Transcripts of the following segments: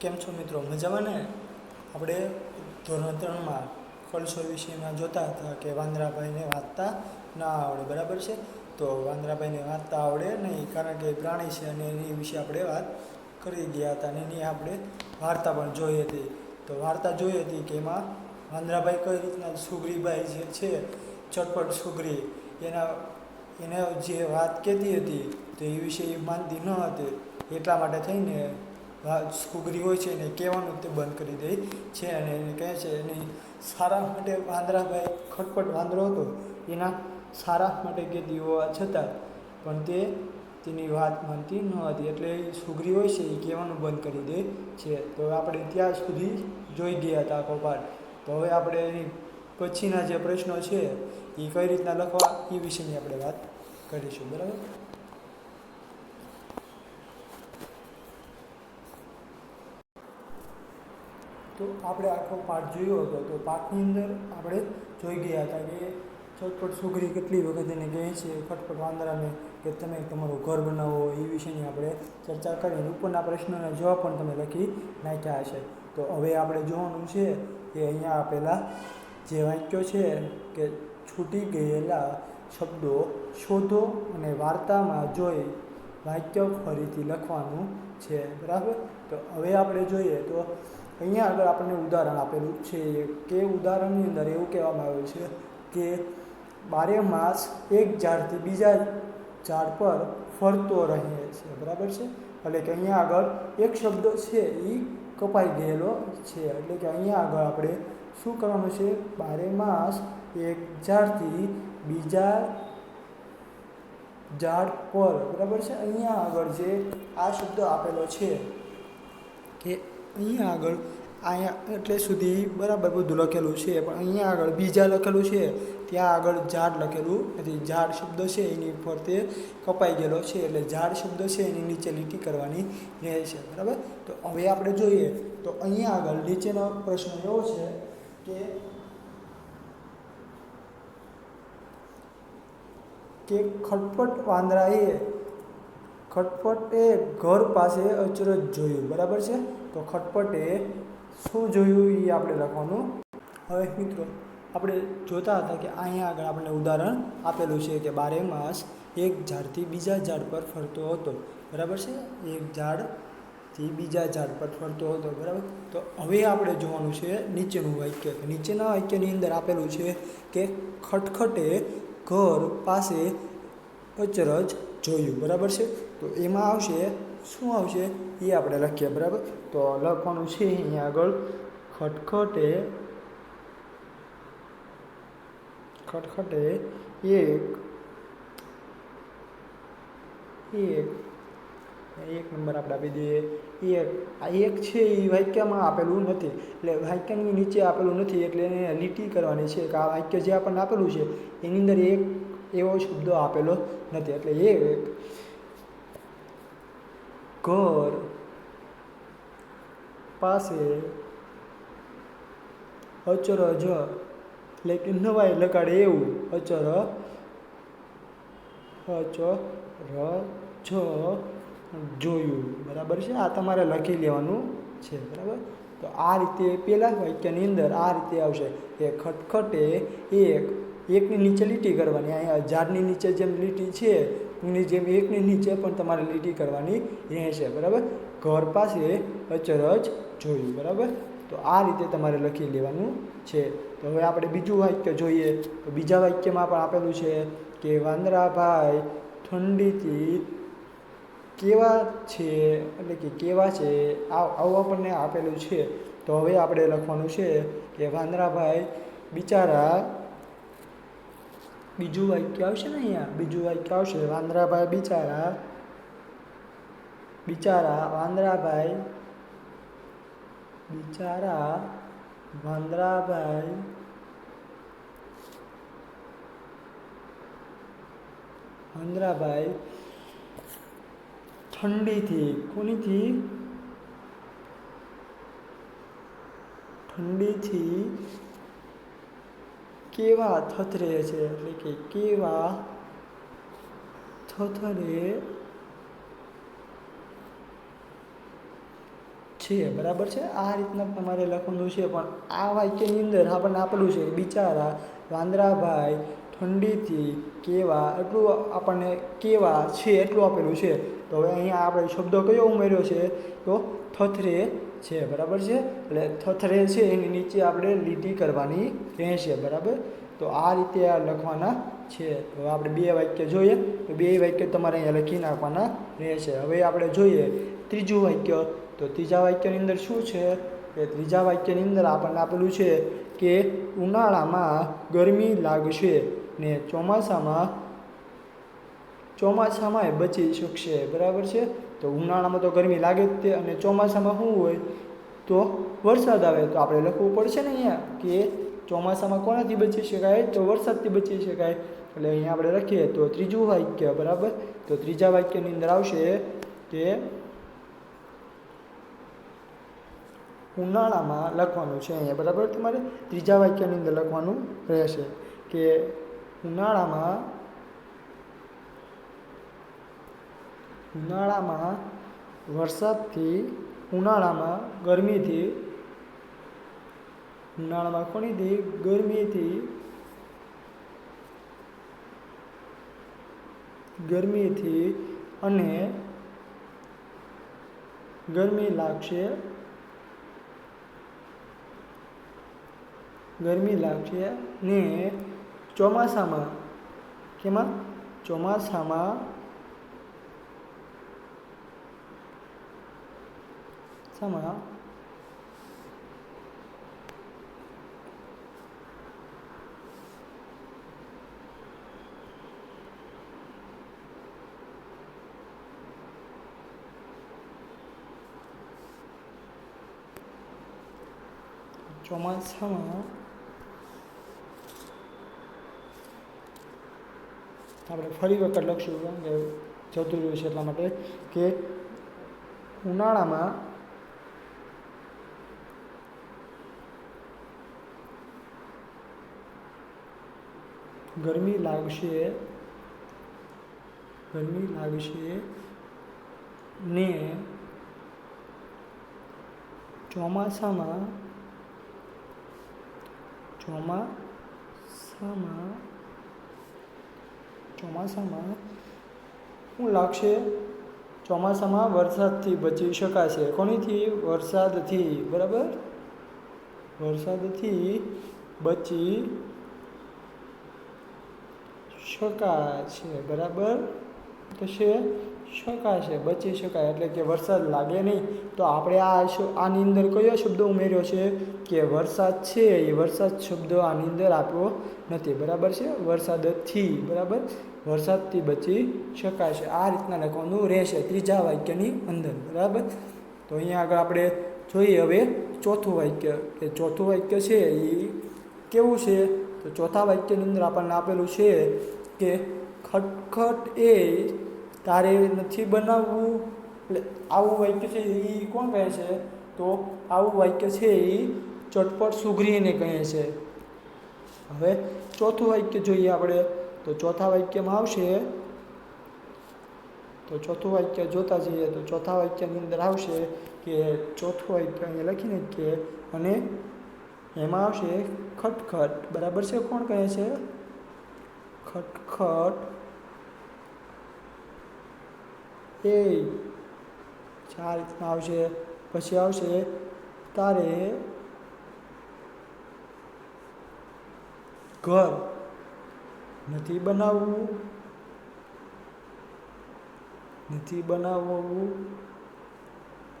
કેમ છો મિત્રો? મજામાં ને? આપણે ધોરણ ત્રણમાં કલસો વિષયમાં જોતા હતા કે વાંદરાભાઈને વાંચતા ના આવડે, બરાબર છે? તો વાંદરાભાઈને વાંચતા આવડે નહીં, કારણ કે એ પ્રાણી છે અને એની વિશે આપણે વાત કરી ગયા હતા અને એની આપણે વાર્તા પણ જોઈ હતી. તો વાર્તા જોઈ હતી કે એમાં વાંદરાભાઈ કઈ રીતના સુગરીભાઈ જે છે, ચટપટ સુગ્રી, એના, એને જે વાત કહેતી હતી, તો એ વિશે એ માનતી ન હતી. એટલા માટે થઈને વા- હોય છે એને કહેવાનું તે બંધ કરી દે. છે અને એને કહે છે એને સારા માટે વાંદરાભાઈ ખટપટ વાંદરો હતો. એના સારા માટે કહેતી હોવા છતાં પણ તે તેની વાત માનતી ન હતી. એટલે એ સુગ્રી હોય છે એ કહેવાનું બંધ કરી દે. છે, તો આપણે ત્યાં સુધી જોઈ ગયા હતા આખો પાઠ. તો હવે આપણે એની પછીના જે પ્રશ્નો છે એ કઈ રીતના લખવા એ વિશેની આપણે વાત કરીશું. બરાબર? તો આપણે આખો પાઠ જોયો હતો. તો પાઠની અંદર આપણે જોઈ ગયા હતા કે ચટપટ સુગરી કેટલી વખત એને કહે છે ખટપટ વાંદરાને કે તમે તમારું ઘર બનાવો. એ વિશેની આપણે ચર્ચા કરીને ઉપરના પ્રશ્નોના જવાબ પણ તમે લખી નાખ્યા હશે. તો હવે આપણે જોવાનું છે કે અહીંયા આપેલા જે વાક્યો છે કે છૂટી ગયેલા શબ્દો શોધો અને વાર્તામાં જોઈ વાક્ય ફરીથી લખવાનું છે. બરાબર? તો હવે આપણે જોઈએ તો અહીંયા આગળ આપણને ઉદાહરણ આપેલું છે કે ઉદાહરણની અંદર એવું કહેવામાં આવ્યું છે કે બારે માસ એક ઝાડથી બીજા ઝાડ પર ફરતો રહે છે. બરાબર છે? એટલે કે અહીંયા આગળ એક શબ્દ છે એ કપાઈ ગયેલો છે. એટલે કે અહીંયા આગળ આપણે શું કરવાનું છે? બારે માસ એક ઝાડથી બીજા ઝાડ પર. બરાબર છે? અહીંયા આગળ જે આ શબ્દ આપેલો છે અહીંયા આગળ, અહીંયા એટલે સુધી બરાબર બધું લખેલું છે, પણ અહીંયા આગળ બીજા લખેલું છે, ત્યાં આગળ ઝાડ લખેલું નથી. ઝાડ શબ્દ છે, એની ફરતે કપાઈ ગયેલો છે, એટલે ઝાડ શબ્દ છે, એની નીચે લીટી કરવાની રહેશે બરાબર? તો હવે આપણે જોઈએ, તો અહીંયા આગળ નીચેનો પ્રશ્ન એવો છે કે કે ખટપટ વાંદરાએ, ખટપટે ઘર પાસે અચરજ જોયું. બરાબર છે? તો ખટપટે શું જોયું એ આપણે લખવાનું? હવે મિત્રો, આપણે જોતા હતા કે અહીંયા આગળ આપણને ઉદાહરણ આપેલું છે કે બારે માસ એક ઝાડથી બીજા ઝાડ પર ફરતો હતો. બરાબર છે? એક ઝાડથી બીજા ઝાડ પર ફરતો હતો. બરાબર? તો હવે આપણે જોવાનું છે નીચેનું વાક્ય. નીચેના વાક્યની અંદર આપેલું છે કે ખટખટે ઘર પાસે અચરજ જોયું. બરાબર છે? તો એમાં આવશે, શું આવશે? એ આપણે લખીએ, બરાબર? તો લખવાનું છે અહીંયા આગળ, ખટખટે ખટખટે એક એક એક નંબર આપણે આપી દઈએ એક, આ એક છે એ વાક્યમાં આપેલું નથી, એટલે વાક્યની નીચે આપેલું નથી, એટલે એને લીટી કરવાની છે, કે આ વાક્ય જે આપણને આપેલું છે, એની અંદર એક એવો શબ્દ આપેલો નથી, એટલે એક, ઘર પાસે અચરજ એટલે કે નવાઈ લગાડે એવું. અચર અચરજ જોયું. બરાબર છે? આ તમારે લખી લેવાનું છે. બરાબર? તો આ રીતે પહેલાં વાક્યની અંદર આ રીતે આવશે. કે ખટખટે એક, એકની નીચે લીટી કરવાની. અહીંયા ઝાડની નીચે જેમ લીટી છે એની જેમ એકની નીચે પણ તમારે લીટી કરવાની રહેશે. બરાબર? ઘર પાસે અચરજ જોયું, બરાબર? તો આ રીતે તમારે લખી લેવાનું છે. તો હવે આપણે બીજું વાક્ય જોઈએ. તો બીજા વાક્યમાં પણ આપેલું છે કે, વાંદરાભાઈ, ઠંડીથી કેવા છે? એટલે કે, કેવા છે? આવું આપણને આપેલું છે. તો હવે આપણે લખવાનું છે કે, વાંદરાભાઈ, બિચારા, બીજું વાક્ય આવશે ને અહીંયા? બીજું વાક્ય આવશે. વાંદરાભાઈ, બિચારા બિચારા, વાંદરાભાઈ બિચારા વાંદરાભાઈ વાંદરાભાઈ ઠંડીથી કોનીથી? ઠંડીથી કેવા થથરે છે? એટલે કે કેવા થથરે છે, બરાબર છે? આ રીતના તમારે લખવાનું છે, પણ આ વાક્યની અંદર આપણને આપેલું છે, બિચારા વાંદરાભાઈ ઠંડીથી કેવા એટલું આપણને કેવા છે એટલું આપેલું છે. તો હવે અહીંયા આપણે શબ્દો કયો ઉમેર્યો છે? તો થથરે છે બરાબર છે? એટલે થથરે છે એની નીચે આપણે લીટી કરવાની રહેશે, બરાબર? તો આ રીતે આ લખવાના છે. તો આપણે બે વાક્ય જોઈએ, તો બે વાક્ય તમારે અહીંયા લખી નાખવાના રહેશે. હવે આપણે જોઈએ, ત્રીજું વાક્ય તો ત્રીજા વાક્યની અંદર શું છે? કે ત્રીજા વાક્યની અંદર આપણને આપેલું છે કે ઉનાળામાં ગરમી લાગશે ને ચોમાસામાં ચોમાસામાં બચી શકશે. બરાબર છે? તો ઉનાળામાં તો ગરમી લાગે જ તે અને ચોમાસામાં શું હોય? તો વરસાદ આવે. તો આપણે લખવું પડશે ને અહીંયા કે ચોમાસામાં કોનાથી બચી શકાય? તો વરસાદથી બચી શકાય. એટલે અહીંયા આપણે લખીએ તો ત્રીજું વાક્ય. બરાબર? તો ત્રીજા વાક્યની અંદર આવશે કે ઉનાળામાં લખવાનું છે અહીંયા, બરાબર? તમારે ત્રીજા વાક્યની અંદર લખવાનું રહેશે કે ઉનાળામાં ઉનાળામાં વરસાદથી, ઉનાળામાં ગરમીથી, ઉનાળામાં કોણીથી ગરમીથી ગરમીથી અને ગરમી લાગશે ગરમી લાગશે ને ચોમાસામાં? કેમાં? ચોમાસામાં સામા? ચોમાસામાં આપણે ફરી વખત લખશું કેમ કે જતું રહ્યું છે એટલા માટે કે ઉનાળામાં ગરમી લાગશે ગરમી લાગશે ને ચોમાસામાં ચોમાસામાં ચોમાસામાં શું લાગશે ચોમાસામાં વરસાદથી બચી શકાશે. કોનીથી? વરસાદથી, બરાબર? વરસાદથી બચી શકાશે, બરાબર? થશે શકાશે બચી શકાય. એટલે કે વરસાદ લાગે નહીં. તો આપણે આ આની અંદર કયો શબ્દ ઉમેર્યો છે કે વરસાદ છે એ વરસાદ શબ્દ આની અંદર આપ્યો નથી. બરાબર છે? વરસાદથી, બરાબર? વરસાદથી બચી શકાશે આ રીતના લખવાનું રહેશે ત્રીજા વાક્યની અંદર. બરાબર? તો અહીંયા આગળ આપણે જોઈએ હવે ચોથું વાક્ય. કે ચોથું વાક્ય છે એ કેવું છે? તો ચોથા વાક્યની અંદર આપણને આપેલું છે કે ખટખટ એ તારે નથી બનાવવું? એટલે આવું વાક્ય છે એ કોણ કહે છે? તો આવું વાક્ય છે એ ચટપટ સુઘરીને કહે છે. હવે ચોથું વાક્ય જોઈએ આપણે. તો ચોથા વાક્યમાં આવશે. તો ચોથું વાક્ય જોતા જઈએ. તો ચોથા વાક્યની અંદર આવશે કે ચોથું વાક્ય અહીંયા લખીને કે અને એમાં આવશે ખટખટ. બરાબર છે કોણ કહે છે? ખટખટ. એ આ રીતના આવશે. પછી આવશે તારે ઘર નથી બનાવવું. નથી બનાવવું.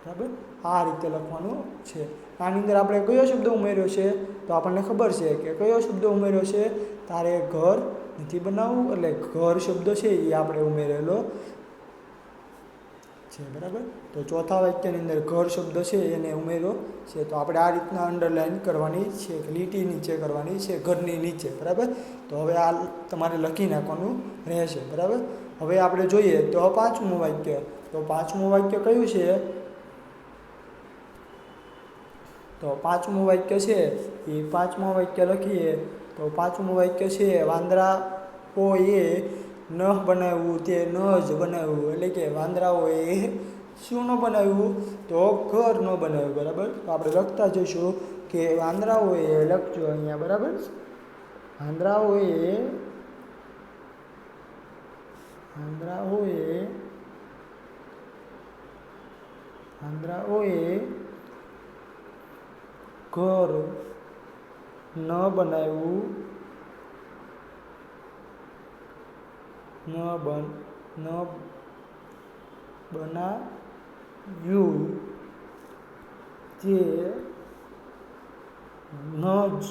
બરાબર? આ રીતે લખવાનું છે. આની અંદર આપણે કયો શબ્દ ઉમેર્યો છે? તો આપણને ખબર છે કે કયો શબ્દ ઉમેર્યો છે? તારે ઘર નથી બનાવવું, એટલે ઘર શબ્દ છે એ આપણે ઉમેરેલો. છે, બરાબર? તો ચોથા વાક્યની અંદર ઘર શબ્દ છે, એને ઉમેરો છે, તો આપણે આ રીતના અંડરલાઇન કરવાની છે લીટી નીચે કરવાની છે, ઘરની નીચે, બરાબર? તો હવે આ તમારે લખી નાખવાનું રહેશે, બરાબર? હવે આપણે જોઈએ તો પાંચમું વાક્ય, તો પાંચમું વાક્ય કયું છે? તો પાંચમું વાક્ય છે, એ પાંચમું વાક્ય લખીએ, તો પાંચમું વાક્ય છે વાંદરાઓએ ન બનાવ્યું તે ન જ બનાવ્યું. એટલે કે વાંદરાઓએ શું ન બનાવ્યું? તો ઘર ન બનાવ્યું, બરાબર? તો આપણે લખતા જઈશું કે વાંદરાઓએ લખજો અહીંયા, બરાબર? વાંદરાઓએ વાંદરાઓએ વાંદરાઓએ ઘર ન બનાવ્યું. ન બન, ન બનાવ્યું તે ન જ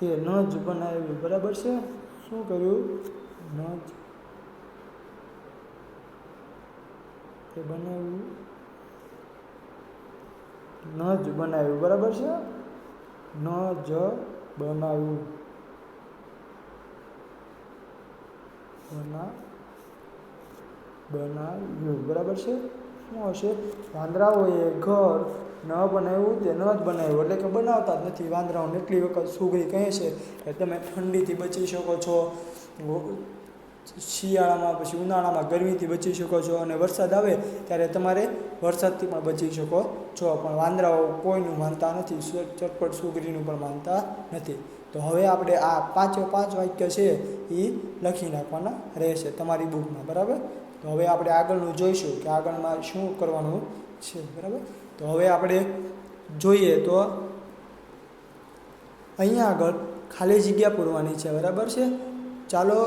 તે ન જ બનાવ્યું. બરાબર છે? શું કર્યું? ન જ. તે બનાવ્યું? ન જ બનાવ્યું. બરાબર છે? ન જ બનાવ્યું. બના બનાવ્યું. બરાબર છે? શું હશે? વાંદરાઓએ ઘર ન બનાવ્યું, તે ન જ બનાવ્યું. એટલે કે બનાવતા જ નથી. વાંદરાઓને એટલી વખત સુગરી કહે છે કે તમે ઠંડીથી બચી શકો છો શિયાળામાં પછી ઉનાળામાં ગરમીથી બચી શકો છો અને વરસાદ આવે ત્યારે તમારે વરસાદથી પણ બચી શકો છો. પણ વાંદરાઓ કોઈનું માનતા નથી. ચટપટ સુગરીનું પણ માનતા નથી. તો હવે આપણે આ પાંચે પાંચ વાક્ય છે એ લખી નાખવાના રહેશે તમારી બુકમાં, બરાબર? તો હવે આપણે આગળનું જોઈશું કે આગળમાં શું કરવાનું છે, બરાબર? તો હવે આપણે જોઈએ તો અહીંયા આગળ ખાલી જગ્યા પૂરવાની છે, બરાબર છે? ચાલો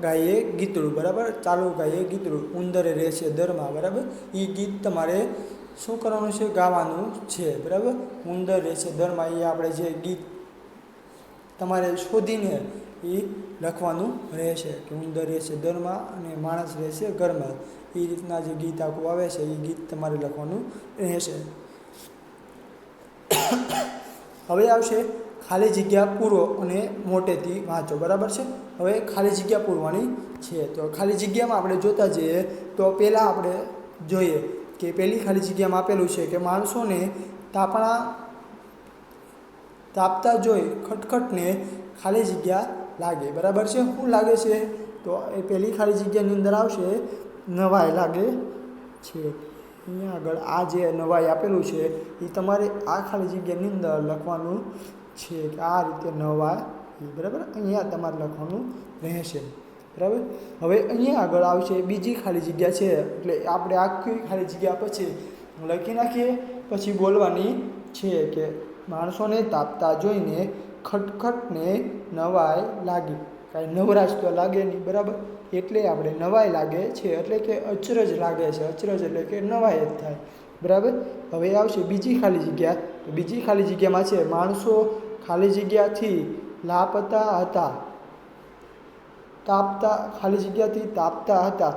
ગાઈએ ગીતડું, બરાબર? ચાલો ગાઈએ ગીતડું, ઉંદરે રહેશે દરમાં, બરાબર? એ ગીત તમારે શું કરવાનું છે? ગાવાનું છે, બરાબર? ઉંદર રહેશે દરમાં એ આપણે જે ગીત તમારે શોધીને એ લખવાનું રહેશે કે ઉંદર રહેશે દરમાં અને માણસ રહેશે ઘરમાં. એ રીતના જે ગીત આખું આવે છે એ ગીત તમારે લખવાનું રહેશે. હવે આવશે ખાલી જગ્યા પૂરો અને મોટેથી વાંચો, બરાબર છે? હવે ખાલી જગ્યા પૂરવાની છે. તો ખાલી જગ્યામાં આપણે જોતા જઈએ તો પહેલાં આપણે જોઈએ કે પહેલી ખાલી જગ્યામાં આપેલું છે કે માણસોને તાપણા તાપતા જોઈ ખટખટને ખાલી જગ્યા લાગે. બરાબર છે? શું લાગે છે? તો એ પહેલી ખાલી જગ્યાની અંદર આવશે. નવાઈ લાગે છે. અહીંયા આગળ આ જે નવાઈ આપેલું છે એ તમારે આ ખાલી જગ્યાની અંદર લખવાનું છે કે આ રીતે નવાઈ. બરાબર? અહીંયા તમારે લખવાનું રહેશે. બરાબર? હવે અહીંયા આગળ આવશે બીજી ખાલી જગ્યા છે, એટલે આપણે આખી ખાલી જગ્યા પછી લખી નાખીએ. પછી બોલવાની છે કે માણસોને તાપતા જોઈને ખટખટને નવાઈ લાગી. કાંઈ નવરાશ તો લાગે નહીં, બરાબર? એટલે આપણે નવાઈ લાગે છે, એટલે કે અચરજ લાગે છે. અચરજ એટલે કે નવાઈ જ થાય. બરાબર? હવે આવશે બીજી ખાલી જગ્યા. બીજી ખાલી જગ્યામાં છે, માણસો ખાલી જગ્યાથી લાપતા હતા. તાપતા, ખાલી જગ્યાથી તાપતા હતા.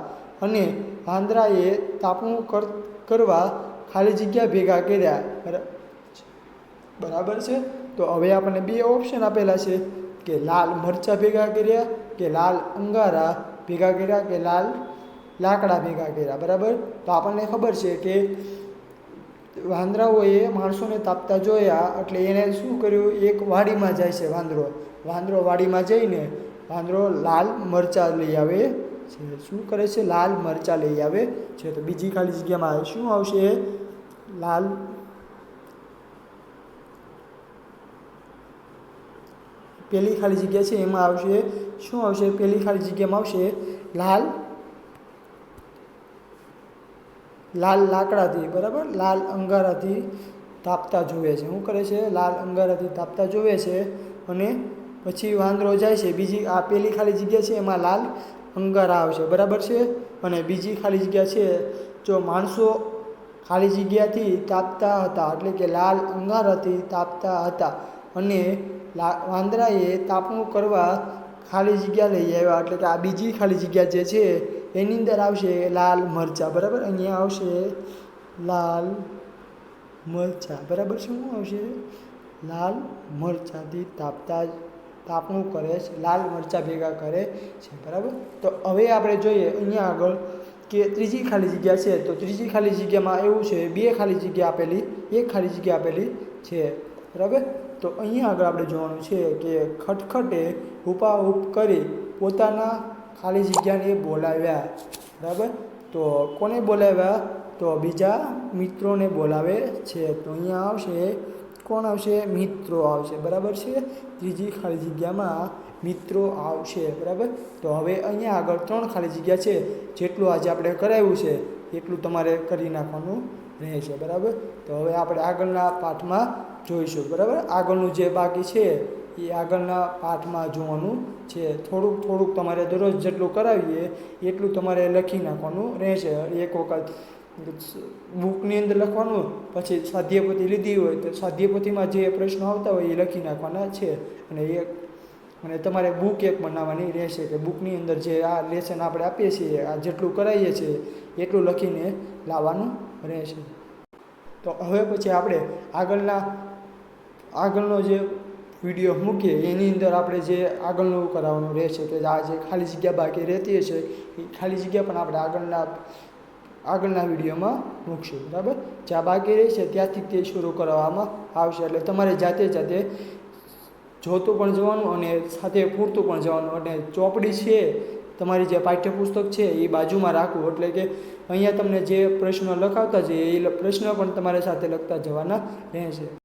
અને વાંદરાએ તાપણું કર, કરવા ખાલી જગ્યા ભેગા કર્યા. બરા- બરાબર છે? તો હવે આપણને બે ઓપ્શન આપેલા છે, કે લાલ મરચાં ભેગા કર્યા, કે લાલ અંગારા ભેગા કર્યા, કે લાલ લાકડા ભેગા કર્યા, બરાબર? તો આપણને ખબર છે કે વાંદરાઓએ માણસોને તાપતા જોયા, એટલે એને શું કર્યું? એક વાડીમાં જાય છે વાંદરો. વાંદરો વાડીમાં જઈને વાંદરો લાલ મરચાં લઈ આવે છે. શું કરે છે? લાલ મરચાં લઈ આવે છે. તો બીજી ખાલી જગ્યામાં શું આવશે? લાલ પેલી ખાલી જગ્યા છે, એમાં આવશે, શું આવશે? પેલી ખાલી જગ્યામાં આવશે લાલ લાલ લાકડાથી, બરાબર? લાલ અંગારાથી તાપતા જોવે છે. શું કરે છે? લાલ અંગારાથી તાપતા જોવે છે અને પછી વાંદરો જાય છે. બીજી આ પેલી ખાલી જગ્યા છે, એમાં લાલ અંગારા આવશે. બરાબર છે? અને બીજી ખાલી જગ્યા છે, જો માણસો ખાલી જગ્યાથી તાપતા હતા, એટલે કે લાલ અંગારાથી તાપતા હતા અને વાંદરાએ તાપણું કરવા ખાલી જગ્યા લઈ આવ્યા. એટલે કે આ બીજી ખાલી જગ્યા જે છે, એની અંદર આવશે લાલ મરચાં. બરાબર? અહીંયા આવશે લાલ મરચાં. બરાબર? શું આવશે? લાલ મરચાંથી તાપતા તાપણું કરે છે. લાલ મરચાં ભેગા કરે છે. બરાબર? તો હવે આપણે જોઈએ અહીંયા આગળ કે ત્રીજી ખાલી જગ્યા છે. તો ત્રીજી ખાલી જગ્યામાં એવું છે, બે ખાલી જગ્યા આપેલી, એક ખાલી જગ્યા આપેલી છે. બરાબર? તો અહીંયા આગળ આપણે જોવાનું છે કે ખટખટે ઉપ કરી પોતાના ખાલી જગ્યાને બોલાવ્યા. બરાબર? તો કોને બોલાવ્યા? તો બીજા મિત્રોને બોલાવે છે. તો અહીંયા આવશે. કોણ આવશે? મિત્રો આવશે. બરાબર છે? ત્રીજી ખાલી જગ્યામાં મિત્રો આવશે. બરાબર? તો હવે અહીંયા આગળ ત્રણ ખાલી જગ્યા છે. જેટલું આજે આપણે કરાવ્યું છે, એટલું તમારે કરી નાખવાનું રહેશે બરાબર? તો હવે આપણે આગળના પાઠમાં જોઈશું, બરાબર? આગળનું જે બાકી છે, એ આગળના પાઠમાં જોવાનું છે. થોડુંક થોડુંક તમારે દરરોજ જેટલું કરાવીએ, એટલું તમારે લખી નાખવાનું રહેશે. એક વખત બુકની અંદર લખવાનું, પછી સ્વાધ્યાયપોથી લીધી હોય તો સ્વાધ્યાયપોથીમાં જે પ્રશ્નો આવતા હોય એ લખી નાખવાના છે. અને એક, અને તમારે બુક એક બનાવવાની રહેશે કે બુકની અંદર જે આ લેસન આપણે આપીએ છીએ, આ જેટલું કરાવીએ છીએ, એટલું લખીને લાવવાનું રહેશે તો હવે પછી આપણે આગળના, આગળનો જે વીડિયો મૂકીએ, એની અંદર આપણે જે આગળનું કરાવવાનું રહેશે કે આ જે ખાલી જગ્યા બાકી રહેતી હશે, એ ખાલી જગ્યા પણ આપણે આગળના આગળના વિડીયોમાં મૂકશું, બરાબર? જ્યાં બાકી રહેશે ત્યાંથી તે શરૂ કરવામાં આવશે. એટલે તમારે જાતે જાતે જોતું પણ જવાનું અને સાથે પૂરતું પણ જવાનું. અને ચોપડી છે તમારી જે પાઠ્યપુસ્તક છે એ બાજુમાં રાખવું. એટલે કે અહીંયા તમને જે પ્રશ્ન લખાવતા છે એ પ્રશ્ન પણ તમારે સાથે લખતા જવાના રહેશે.